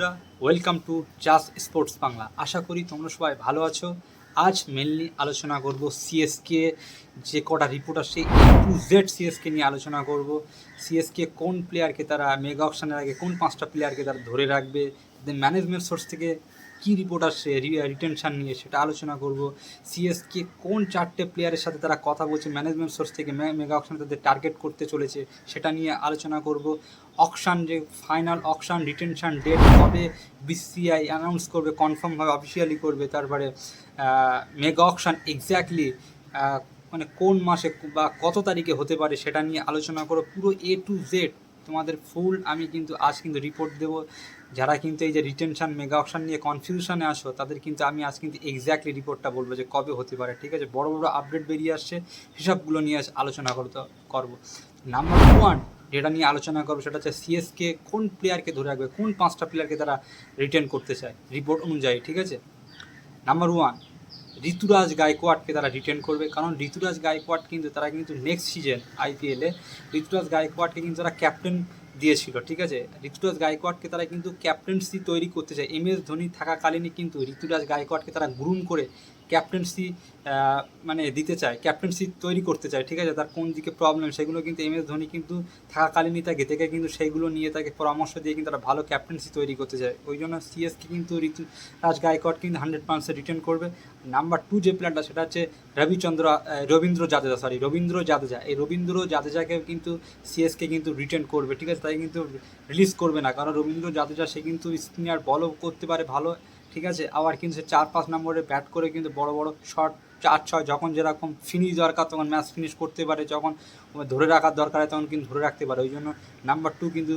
বন্ধুরা welcome to চাস sports Bangla আশা করি তোমরা সবাই ভালো আছো। আজ মেনলি আলোচনা করব সিএসকে যে কটা রিপোর্ট আসছে এ টু জেড সিএসকে নিয়ে আলোচনা করব। সিএসকে কোন প্লেয়ারকে তারা মেগা অপশানের আগে কোন পাঁচটা প্লেয়ারকে তারা ধরে রাখবে? ম্যানেজমেন্ট সোর্স থেকে কী রিপোর্ট আসছে রিটেনশন নিয়ে সেটা আলোচনা করব। সিএসকে কোন চারটে প্লেয়ারের সাথে তারা কথা বলছে ম্যানেজমেন্ট সোর্স থেকে মেগা অকশানে তাদের টার্গেট করতে চলেছে, সেটা নিয়ে আলোচনা করব। অকশান যে ফাইনাল অকশান রিটেনশান ডেট কবে বিসিআই অ্যানাউন্স করবে কনফার্মভাবে অফিসিয়ালি করবে, তারপরে মেগা অকশান এক্স্যাক্টলি মানে কোন মাসে বা কত তারিখে হতে পারে সেটা নিয়ে আলোচনা করো পুরো এ টু জেড তোমাদের ফুল আমি কিন্তু আজ কিন্তু রিপোর্ট দেবো। যারা কিন্তু এই যে রিটেনশন মেগা অপশান নিয়ে কনফিউশনে আসো তাদের কিন্তু আমি আজ কিন্তু এক্স্যাক্টলি রিপোর্টটা বলব যে কবে হতে পারে, ঠিক আছে? বড় বড় আপডেট বেরিয়ে আসছে, সেসবগুলো নিয়ে আলোচনা করতে করব। নাম্বার ওয়ান যেটা নিয়ে আলোচনা করব, সেটা হচ্ছে সিএসকে কোন প্লেয়ারকে ধরে রাখবে, কোন পাঁচটা প্লেয়ারকে তারা রিটেন করতে চায় রিপোর্ট অনুযায়ী, ঠিক আছে? নাম্বার ওয়ান ঋতুরাজ গায়কোয়াড়কে তারা রিটেন করবে। কারণ ঋতুরাজ গায়কোয়াড় কিন্তু, তারা কিন্তু নেক্সট সিজন আইপিএলে ঋতুরাজ গায়কোয়াড়কে কিন্তু তারা ক্যাপ্টেন দিয়েছিল, ঠিক আছে? ঋতুরাজ গায়কোয়াড়কে তারা কিন্তু ক্যাপ্টেন্সি তৈরি করতে চায়। এম এস ধোনি থাকাকালীনই কিন্তু ঋতুরাজ গায়কোয়াড়কে তারা গ্রুম করে ক্যাপ্টেন্সি মানে দিতে চায় ক্যাপ্টেন্সি তৈরি করতে চায়, ঠিক আছে? তার কোন দিকে প্রবলেম সেগুলো কিন্তু এম এস ধোনি কিন্তু থাকাকালীনই তাকে থেকে কিন্তু সেইগুলো নিয়ে তাকে পরামর্শ দিয়ে কিন্তু তারা ভালো ক্যাপ্টেন্সি তৈরি করতে চায়। ওই জন্য সিএসকে কিন্তু ঋতুরাজ গায়কোয়াড় কিন্তু হান্ড্রেড পার্সেন্ট রিটার্ন করবে। নাম্বার টু যে প্ল্যানটা সেটা হচ্ছে রবিচন্দ্র রবীন্দ্র জাদেজা সরি রবীন্দ্র জাদেজা। এই রবীন্দ্র জাদেজাকে কিন্তু সিএসকে কিন্তু রিটার্ন করবে, ঠিক আছে? তাই কিন্তু রিলিজ করবে না, কারণ রবীন্দ্র জাদেজা, সে কিন্তু স্পিনার বলও করতে পারে ভালো। ঠিক আছে? আবার কিন্তু সে চার পাঁচ নম্বরে ব্যাট করে কিন্তু বড় বড় শট চার ছয়, যখন যেরকম ফিনিশ দরকার, তখন ম্যাচ ফিনিশ করতে পারে। যখন ধরে রাখার দরকার হয়, তখন কিন্তু ধরে রাখতে পারে। ওই জন্য নাম্বার টু কিন্তু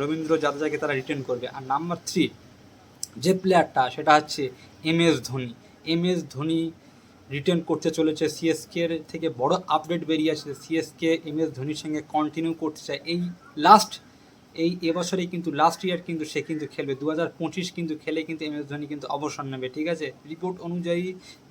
রবীন্দ্র জাদেজাকে তারা রিটার্ন করবে। আর নাম্বার থ্রি যে প্লেয়ারটা সেটা হচ্ছে M S Dhoni. M S Dhoni return করতে চলেছে। সিএসকে থেকে বড় আপডেট বেরিয়ে আসছে। সিএসকে এম এস ধোনির সঙ্গে কন্টিনিউ করতে চায়। এই লাস্ট এই এবছরেই কিন্তু লাস্ট ইয়ার কিন্তু সে কিন্তু খেলবে। দু হাজার পঁচিশ কিন্তু খেলে কিন্তু এম এস ধোনি কিন্তু অবসর নেবে, ঠিক আছে? রিপোর্ট অনুযায়ী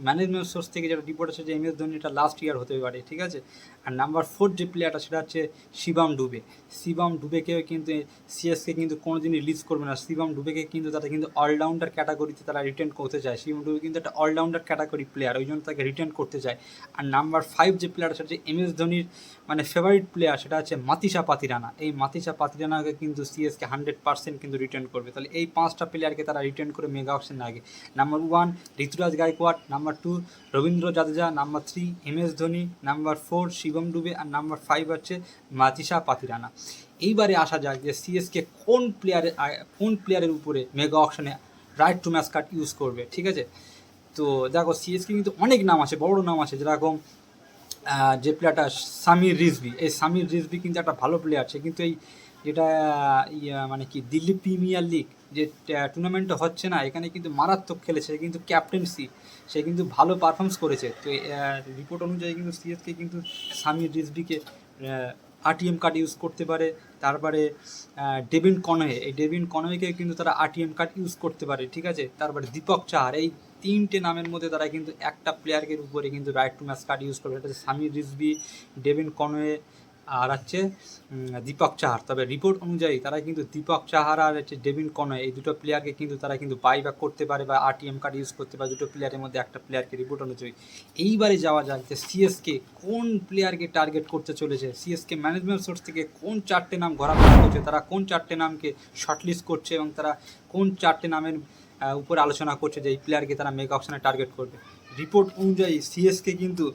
ম্যানেজমেন্ট সোর্স থেকে যেটা রিপোর্ট আছে যে এম এস ধোনি এটা লাস্ট ইয়ার হতে পারে, ঠিক আছে? আর নাম্বার ফোর যে প্লেয়ারটা সেটা হচ্ছে শিবাম ডুবে। শিবাম ডুবেকেও কিন্তু সিএসকে কিন্তু কোনো দিন রিলিজ করবে না। শিবাম ডুবেকে কিন্তু তারা কিন্তু অলরাউন্ডার ক্যাটাগরিতে তারা রিটার্ন করতে চায়। শিবাম ডুবে কিন্তু একটা অলরাউন্ডার ক্যাটাগরি প্লেয়ার ওই জন্য তাকে রিটার্ন করতে চায়। আর নাম্বার ফাইভ যে প্লেয়ার সেটা হচ্ছে এম এস ধোনির মানে ফেভারিট প্লেয়ার সেটা হচ্ছে মাতিসা পাতিরানা। এই মাতিসা পাতিরানাকে কিন্তু সিএসকে হান্ড্রেড পার্সেন্ট কিন্তু রিটার্ন করবে। তাহলে এই পাঁচটা প্লেয়ারকে তারা রিটার্ন করে মেগা অপশন আগে। Number one Ruturaj Gaikwad. Number two Ravindra Jadeja. Number three S Dhoni. Number four Shivam Dube. আর নাম্বার ফাইভ হচ্ছে মাতিসা পাতিরানা। এইবারে আসা যাক যে সিএসকে কোন প্লেয়ারের কোন প্লেয়ারের উপরে মেগা অপশনে right to match card use করবে, ঠিক আছে? তো দেখো সিএসকে কিন্তু অনেক নাম আছে, বড় নাম আছে। যেরকম যে প্লেয়ারটা সামির রিজবি এই সামির রিজবি কিন্তু একটা ভালো প্লেয়ার সে কিন্তু এই যেটা, ইয়া মানে কি, দিল্লি প্রিমিয়ার লিগ, যে টুর্নামেন্টটা হচ্ছে না, এখানে কিন্তু মারাত্মক খেলেছে কিন্তু ক্যাপ্টেন্সি সে কিন্তু ভালো পারফরমেন্স করেছে। তো রিপোর্ট অনুযায়ী কিন্তু সিএসকে কিন্তু সামির রিজবিকে আরটিএম কার্ড ইউজ করতে পারে। তারপরে ডেভিন কনহে এই ডেভিন কনহেকে কিন্তু তারা আরটিএম কার্ড ইউজ করতে পারে, ঠিক আছে? তারপরে দীপক চাহার, এই তিনটে নামের মধ্যে তারা কিন্তু একটা প্লেয়ারকে উপরে কিন্তু right to match card use করবে। এটা হচ্ছে সামির রিজবি ডেভিন কনওয়ে আর হচ্ছে দীপক চাহার। তবে রিপোর্ট অনুযায়ী তারা কিন্তু দীপক চাহার আর হচ্ছে ডেভিন কনয় এই দুটো প্লেয়ারকে কিন্তু তারা কিন্তু বাই ব্যাক করতে পারে বা আরটিএম কার্ড ইউজ করতে পারে, দুটো প্লেয়ারের মধ্যে একটা প্লেয়ারকে রিপোর্ট অনুযায়ী। এইবারে যাওয়া যাক যে সিএসকে কোন প্লেয়ারকে টার্গেট করতে চলেছে সিএসকে ম্যানেজমেন্ট সোর্স থেকে কোন চারটে নাম ঘোরাফেরা করছে, তারা কোন চারটে নামকে শর্টলিস্ট করছে এবং তারা কোন চারটে নামের উপরে আলোচনা করছে যে এই প্লেয়ারকে তারা মেক অপশানে টার্গেট করবে। রিপোর্ট অনুযায়ী সিএসকে কিন্তু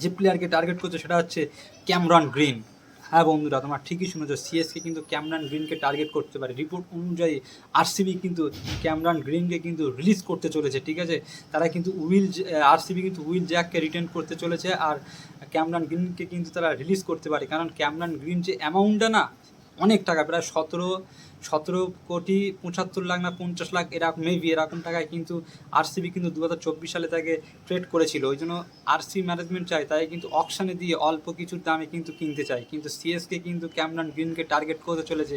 যে প্লেয়ারকে টার্গেট করছে সেটা হচ্ছে ক্যামরন গ্রিন। হ্যাঁ বন্ধুরা, তোমার ঠিকই শুনেছো সিএসকে কিন্তু ক্যামরান গ্রিনকে টার্গেট করতে পারে। রিপোর্ট অনুযায়ী আরসিবি কিন্তু ক্যামরান গ্রিনকে কিন্তু রিলিজ করতে চলেছে, ঠিক আছে? তারা কিন্তু উইল আরসিবি কিন্তু উইল জ্যাককে রিটার্ন করতে চলেছে আর ক্যামরান গ্রিনকে কিন্তু তারা রিলিজ করতে পারে। কারণ ক্যামরান গ্রিন যে অ্যামাউন্টটা না অনেক টাকা, প্রায় সতেরো সতেরো কোটি পঁচাত্তর লাখ না পঞ্চাশ লাখ এরকম মেবি এরকম টাকায় কিন্তু আরসিবি কিন্তু দু হাজার চব্বিশ সালে তাকে ট্রেড করেছিল। ওই জন্য আরসি ম্যানেজমেন্ট চায়, তাই কিন্তু অকশানে দিয়ে অল্প কিছুর দামে কিন্তু কিনতে চায়। কিন্তু সিএসকে কিন্তু ক্যামরান গ্রিনকে টার্গেট করতে চলেছে।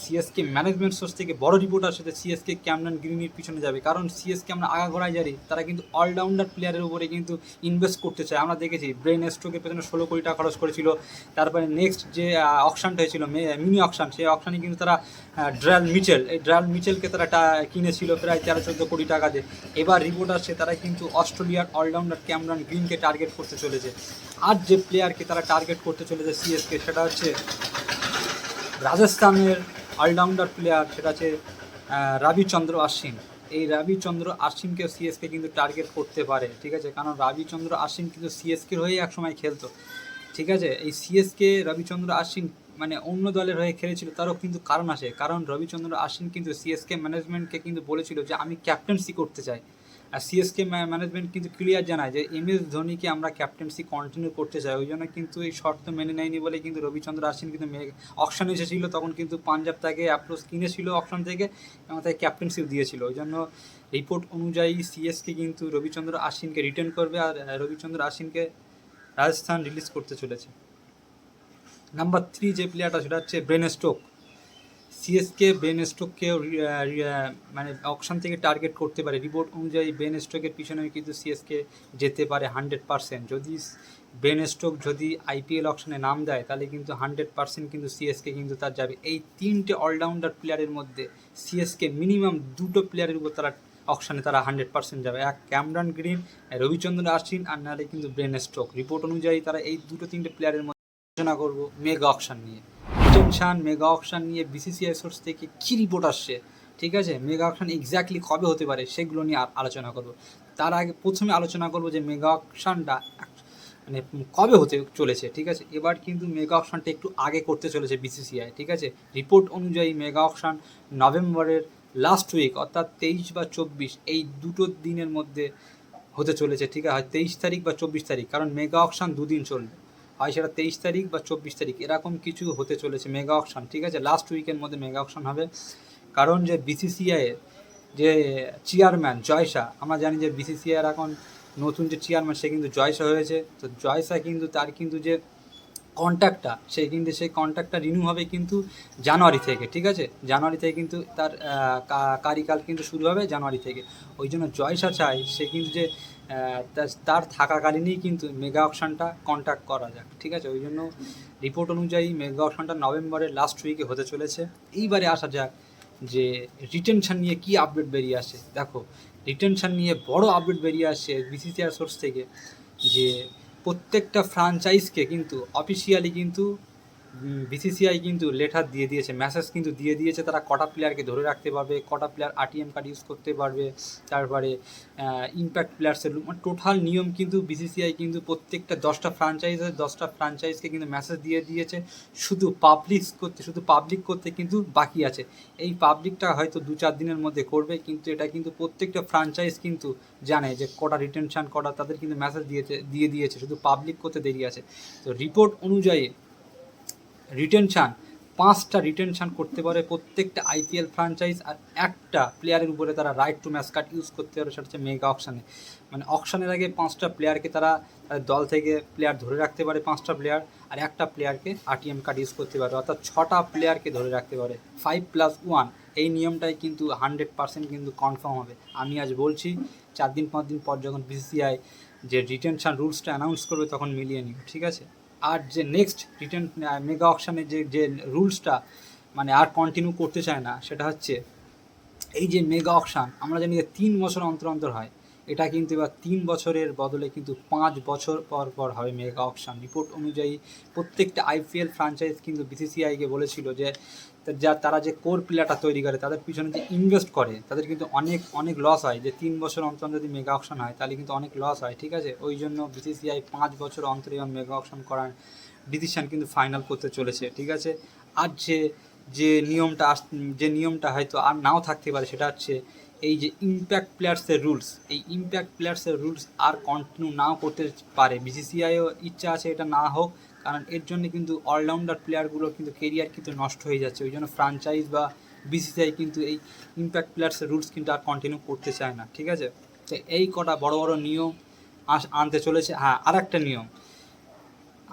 সিএসকে ম্যানেজমেন্ট সোর্স থেকে বড় রিপোর্ট আসে যে সিএসকে ক্যামরন গ্রিনের পিছনে যাবে। কারণ সিএসকে আমরা আগাগোড়ায় জানি, তারা কিন্তু অলরাউন্ডার প্লেয়ারের উপরে কিন্তু ইনভেস্ট করতে চায়। আমরা দেখেছি ব্রেন স্ট্রোকের পেছনে ষোলো কোটি টাকা খরচ করেছিল। তারপরে নেক্সট যে অকশানটা হয়েছিল মিনি অকশান সেই অকশানে কিন্তু তারা ড্রাল মিচেল এই ড্রাল মিচেলকে তারা কিনেছিল প্রায় তেরো চোদ্দ কোটি টাকা দিয়ে। এবার রিপোর্ট আসছে, তারা কিন্তু অস্ট্রেলিয়ার অলরাউন্ডার ক্যামরন গ্রিনকে টার্গেট করতে চলেছে। আর যে প্লেয়ারকে তারা টার্গেট করতে চলেছে সিএসকে সেটা হচ্ছে রাজস্থানের অলরাউন্ডার প্লেয়ার সেটা হচ্ছে রবিচন্দ্র আশ্বিন। এই রবিচন্দ্র আশ্বিনকে সিএসকে কিন্তু টার্গেট করতে পারে, ঠিক আছে? কারণ রবিচন্দ্র আশ্বিন কিন্তু সিএসকে হয়েই একসময় খেলতো, ঠিক আছে? এই সিএসকে রবিচন্দ্র আশ্বিন মানে অন্য দলের হয়ে খেলেছিল, তারও কিন্তু কারণ আছে। কারণ রবিচন্দ্র আশ্বিন কিন্তু সিএসকে ম্যানেজমেন্টকে কিন্তু বলেছিল যে, আমি ক্যাপ্টেন্সি করতে চাই। আর সিএসকে ম্যানেজমেন্ট কিন্তু ক্লিয়ার জানায় যে এম এস ধোনিকে আমরা ক্যাপ্টেন্সি কন্টিনিউ করতে চাই। ওই জন্য কিন্তু এই শর্ত মেনে নেয়নি বলে কিন্তু রবিচন্দ্র আশ্বিন কিন্তু অপশান এসেছিল, তখন কিন্তু পাঞ্জাব তাকে অ্যাপ্রোচ কিনেছিল অপশান থেকে এবং তাকে ক্যাপ্টেন্সিও দিয়েছিল। ওই জন্য রিপোর্ট অনুযায়ী সিএসকে কিন্তু রবিচন্দ্র আশ্বিনকে রিটার্ন করবে আর রবিচন্দ্র আশ্বিনকে রাজস্থান রিলিজ করতে চলেছে। নাম্বার থ্রি যে প্লেয়ারটা সেটা হচ্ছে ব্রেন স্টোক সিএসকে ব্রেন স্টোককে মানে অকশন থেকে টার্গেট করতে পারে। রিপোর্ট অনুযায়ী বেন স্টোকের পিছনে কিন্তু সিএসকে যেতে পারে হান্ড্রেড পার্সেন্ট যদি ব্রেন স্টোক যদি আইপিএল অকশনে নাম দেয়, তাহলে কিন্তু হান্ড্রেড পার্সেন্ট কিন্তু সিএসকে কিন্তু তার যাবে। এই তিনটে অলরাউন্ডার প্লেয়ারের মধ্যে সিএসকে মিনিমাম দুটো প্লেয়ারের উপর তারা অকশনে তারা হান্ড্রেড পার্সেন্ট যাবে। এক ক্যামরান গ্রিন রবিচন্দ্র আশ্বিন, আর নাহলে কিন্তু ব্রেন স্টোক রিপোর্ট অনুযায়ী তারা এই দুটো তিনটে প্লেয়ারের মধ্যে আলোচনা করব মেগা অকশন নিয়ে। টেনশন মেগা অকশন নিয়ে বিসিসিআই সোর্স থেকে কী রিপোর্ট আসছে, ঠিক আছে? মেগা অকশন এক্স্যাক্টলি কবে হতে পারে সেগুলো নিয়ে আলোচনা করব। তার আগে প্রথমে আলোচনা করব যে মেগা অকশনটা মানে কবে হতে চলেছে, ঠিক আছে? এবার কিন্তু মেগা অকশনটা একটু আগে করতে চলেছে বিসিসিআই ঠিক আছে? রিপোর্ট অনুযায়ী মেগা অকশন নভেম্বরের লাস্ট উইক অর্থাৎ তেইশ বা চব্বিশ, এই দুটো দিনের মধ্যে হতে চলেছে, ঠিক আছে? তেইশ তারিখ বা চব্বিশ তারিখ, কারণ মেগা অকশন দুদিন চলবে। হয় সেটা তেইশ তারিখ বা চব্বিশ তারিখ। এরকম কিছু হতে চলেছে মেগা অকশন, ঠিক আছে? লাস্ট উইকের মধ্যে মেগা অকশন হবে। কারণ যে বিসিসিআইয়ের যে চেয়ারম্যান জয়সা, আমরা জানি যে বিসিসিআইয়ের এখন নতুন যে চেয়ারম্যান সে কিন্তু জয়সা হয়েছে। তো জয়সা কিন্তু, তার কিন্তু যে কন্ট্যাক্টটা সে কিন্তু সেই কন্ট্যাক্টটা রিনিউ হবে কিন্তু জানুয়ারি থেকে, ঠিক আছে? জানুয়ারি থেকে কিন্তু তার কারিকাল কিন্তু শুরু হবে জানুয়ারি থেকে। ওই জন্য জয়সা চাই, সে কিন্তু যে তার থাকাকালীনই কিন্তু মেগা অপশানটা কন্ট্যাক্ট করা যাক, ঠিক আছে? ওই জন্য রিপোর্ট অনুযায়ী মেগা অপশানটা নভেম্বরের লাস্ট উইকে হতে চলেছে। এইবারে আসা যাক যে রিটেনশন নিয়ে কি আপডেট বেরিয়ে আসে। দেখো রিটেনশন নিয়ে বড় আপডেট বেরিয়ে আসছে বিসিসিআর সোর্স থেকে যে প্রত্যেকটা ফ্রাঞ্চাইজকে কিন্তু অফিসিয়ালি কিন্তু বিসিসিআই কিন্তু লেটার দিয়ে দিয়েছে মেসেজ কিন্তু দিয়ে দিয়েছে, তারা কটা প্লেয়ারকে ধরে রাখতে পারবে, কটা প্লেয়ার আরটিএম কার্ড ইউজ করতে পারবে, তারপরে ইম্প্যাক্ট প্লেয়ার্সের টোটাল নিয়ম কিন্তু বিসিসিআই কিন্তু প্রত্যেকটা দশটা ফ্রাঞ্চাইজের দশটা ফ্রাঞ্চাইজকে কিন্তু মেসেজ দিয়ে দিয়েছে, শুধু পাবলিক করতে, শুধু পাবলিক করতে কিন্তু বাকি আছে। এই পাবলিকটা হয়তো দু চার দিনের মধ্যে করবে, কিন্তু এটা কিন্তু প্রত্যেকটা ফ্রাঞ্চাইজ কিন্তু জানে যে কটা রিটেনশন কটা তাদের কিন্তু মেসেজ দিয়েছে, দিয়ে দিয়েছে, শুধু পাবলিক করতে দেরি আছে। তো রিপোর্ট অনুযায়ী রিটেনশন পাঁচটা রিটেনশান করতে পারে প্রত্যেকটা আইপিএল ফ্রাঞ্চাইজ আর একটা প্লেয়ারের উপরে তারা right to match card use করতে পারে, সেটা হচ্ছে মেগা অকশানে মানে অকশানের আগে পাঁচটা প্লেয়ারকে তারা দল থেকে প্লেয়ার ধরে রাখতে পারে পাঁচটা প্লেয়ার আর একটা প্লেয়ারকে আরটিএম কার্ড ইউজ করতে পারে, অর্থাৎ ছটা প্লেয়ারকে ধরে রাখতে পারে। ফাইভ প্লাস ওয়ান এই নিয়মটাই কিন্তু হান্ড্রেড পার্সেন্ট কিন্তু কনফার্ম হবে। আমি আজ বলছি, চার দিন, পাঁচ দিন পর যখন বিসিসিআই যে রিটেনশান রুলসটা অ্যানাউন্স করবে, তখন মিলিয়ে নিও ঠিক আছে? আর যে নেক্সট রিটার্ন মেগা অকশানের যে যে রুলসটা মানে আর কন্টিনিউ করতে চায় না, সেটা হচ্ছে এই যে মেগা অকশান আমরা জানি যে তিন বছর অন্তর অন্তর হয়। এটা কিন্তু এবার তিন বছরের বদলে কিন্তু পাঁচ বছর পর পর হবে মেগা অকশান রিপোর্ট অনুযায়ী প্রত্যেকটা আইপিএল ফ্রাঞ্চাইজ কিন্তু বিসিসিআইকে বলেছিল যে যা তারা যে কোর প্লেয়ারটা তৈরি করে, তাদের পিছনে যে ইনভেস্ট করে, তাদের কিন্তু অনেক অনেক লস হয়। যে তিন বছর অন্তর যদি মেগা অকশন হয়, তাহলে কিন্তু অনেক লস হয়, ঠিক আছে? ওই জন্য বিসিসিআই পাঁচ বছর অন্তর এবার মেগা অকশন করার ডিসিশন কিন্তু ফাইনাল করতে চলেছে, ঠিক আছে? আর যে যে নিয়মটা আস, যে নিয়মটা হয়তো আর নাও থাকতে পারে, সেটা হচ্ছে এই যে ইম্প্যাক্ট প্লেয়ার্সের রুলস এই ইম্প্যাক্ট প্লেয়ার্সের রুলস আর কন্টিনিউ নাও করতে পারে। বিসিসিআইও ইচ্ছা আছে এটা না হোক কারণ এর জন্য কিন্তু অলরাউন্ডার প্লেয়ারগুলোর কিন্তু কেরিয়ার কিন্তু নষ্ট হয়ে যাচ্ছে। ওই জন্য ফ্রাঞ্চাইজ বা বিসিসিআই কিন্তু এই ইম্প্যাক্ট প্লেয়ার্সের রুলস কিন্তু আর কন্টিনিউ করতে চায় না, ঠিক আছে? তো এই কটা বড় বড় নিয়ম আনতে চলেছে। হ্যাঁ আর একটা নিয়ম।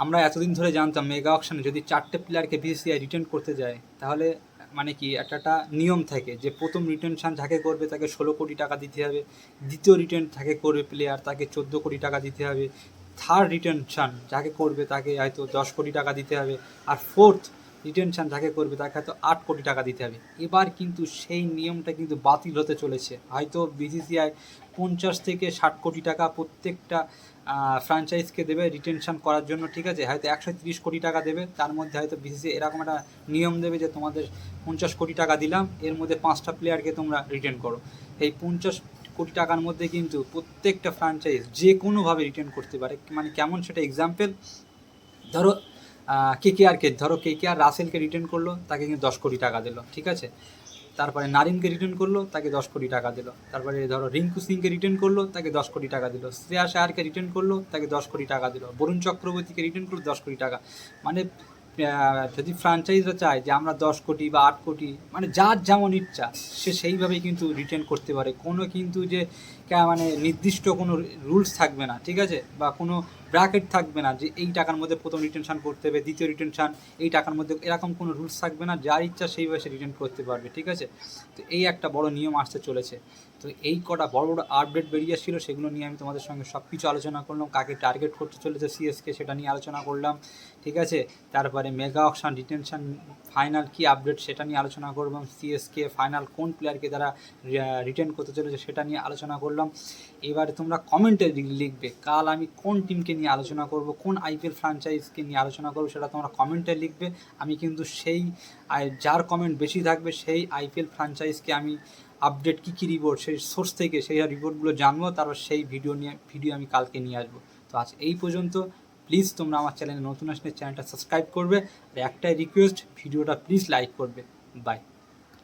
আমরা এতদিন ধরে জানতাম মেগা অকশনে যদি চারটে প্লেয়ারকে বিসিসিআই রিটার্ন করতে যায়, তাহলে মানে কি একটা একটা নিয়ম থাকে যে প্রথম রিটেনশন যাকে করবে তাকে ষোলো কোটি টাকা দিতে হবে, দ্বিতীয় রিটার্ন যাকে করবে প্লেয়ার তাকে চোদ্দ কোটি টাকা দিতে হবে থার্ড রিটেনশন যাকে করবে তাকে হয়তো দশ কোটি টাকা দিতে হবে আর ফোর্থ রিটেনশন যাকে করবে তাকে হয়তো আট কোটি টাকা দিতে হবে। এবার কিন্তু সেই নিয়মটা কিন্তু বাতিল হতে চলেছে। হয়তো বিসিসিআই পঞ্চাশ থেকে ষাট কোটি টাকা প্রত্যেকটা ফ্র্যাঞ্চাইজকে দেবে রিটেনশন করার জন্য, ঠিক আছে? হয়তো একশো তিরিশ কোটি টাকা দেবে, তার মধ্যে হয়তো বিসিসি এরকম একটা নিয়ম দেবে যে তোমাদের পঞ্চাশ কোটি টাকা দিলাম, এর মধ্যে পাঁচটা প্লেয়ারকে তোমরা রিটেন করো। এই পঞ্চাশ কোটি টাকার মধ্যে কিন্তু প্রত্যেকটা ফ্র্যাঞ্চাইজ যে কোনোভাবে রিটার্ন করতে পারে। মানে কেমন সেটা এক্সাম্পল ধরো কে কে আরকে ধরো কে কে আর রাসেলকে রিটার্ন করল, তাকে কিন্তু দশ কোটি টাকা দিল, ঠিক আছে? তারপরে নারিনকে রিটার্ন করল, তাকে দশ কোটি টাকা দিল। তারপরে ধরো রিঙ্কু সিংকে রিটার্ন করল, তাকে দশ কোটি টাকা দিল। শ্রেয়া শায়ারকে রিটার্ন করল, তাকে দশ কোটি টাকা দিল। বরুণ চক্রবর্তীকে রিটার্ন করল, দশ কোটি টাকা। মানে যদি ফ্র্যাঞ্চাইজও চায় যে আমরা দশ কোটি বা আট কোটি মানে যার যেমন ইচ্ছা, সে সেইভাবেই কিন্তু রিটার্ন করতে পারে। কোনো কিন্তু যে কা- মানে নির্দিষ্ট কোনো রুলস থাকবে না, ঠিক আছে? বা কোনো ব্র্যাকেট থাকবে না যে এই টাকার মধ্যে প্রথম রিটেনশান করতে হবে, দ্বিতীয় রিটেনশান এই টাকার মধ্যে এরকম কোনো রুলস থাকবে না, যার ইচ্ছা সেইভাবে সে রিটার্ন করতে পারবে, ঠিক আছে? তো এই একটা বড় নিয়ম আসতে চলেছে। তো এই কটা বড় বড় আপডেট বেরিয়ে ছিল সেগুলো নিয়ে আমি তোমাদের সঙ্গে সব কিছু আলোচনা করলাম, কাকে টার্গেট করতে চলেছে সিএসকে সেটা নিয়ে আলোচনা করলাম, ঠিক আছে? তারপরে মেগা অকশন রিটেনশান ফাইনাল কি আপডেট সেটা নিয়ে আলোচনা করলাম সিএসকে ফাইনাল কোন প্লেয়ারকে তারা রিটার্ন করতে চলেছে সেটা নিয়ে আলোচনা করলাম। এবারে তোমরা কমেন্টে লিখবে, কাল আমি কোন টিমকে নিয়ে আলোচনা করব, কোন আইপিএল ফ্র্যাঞ্চাইজকে নিয়ে আলোচনা করব সেটা তোমরা কমেন্টে লিখবে। আমি কিন্তু সেই যার কমেন্ট বেশি থাকবে সেই আইপিএল ফ্র্যাঞ্চাইজকে আমি আপডেট কী কী রিপোর্ট সেই সোর্স থেকে সেই রিপোর্টগুলো জানব, তারপর সেই ভিডিও নিয়ে ভিডিও আমি কালকে নিয়ে আসব। তো আজ এই পর্যন্ত প্লিজ তোমরা আমার চ্যানেলে নতুন আসলে চ্যানেলটা সাবস্ক্রাইব করবে, আর একটাই রিকোয়েস্ট ভিডিওটা প্লিজ লাইক করবে। বাই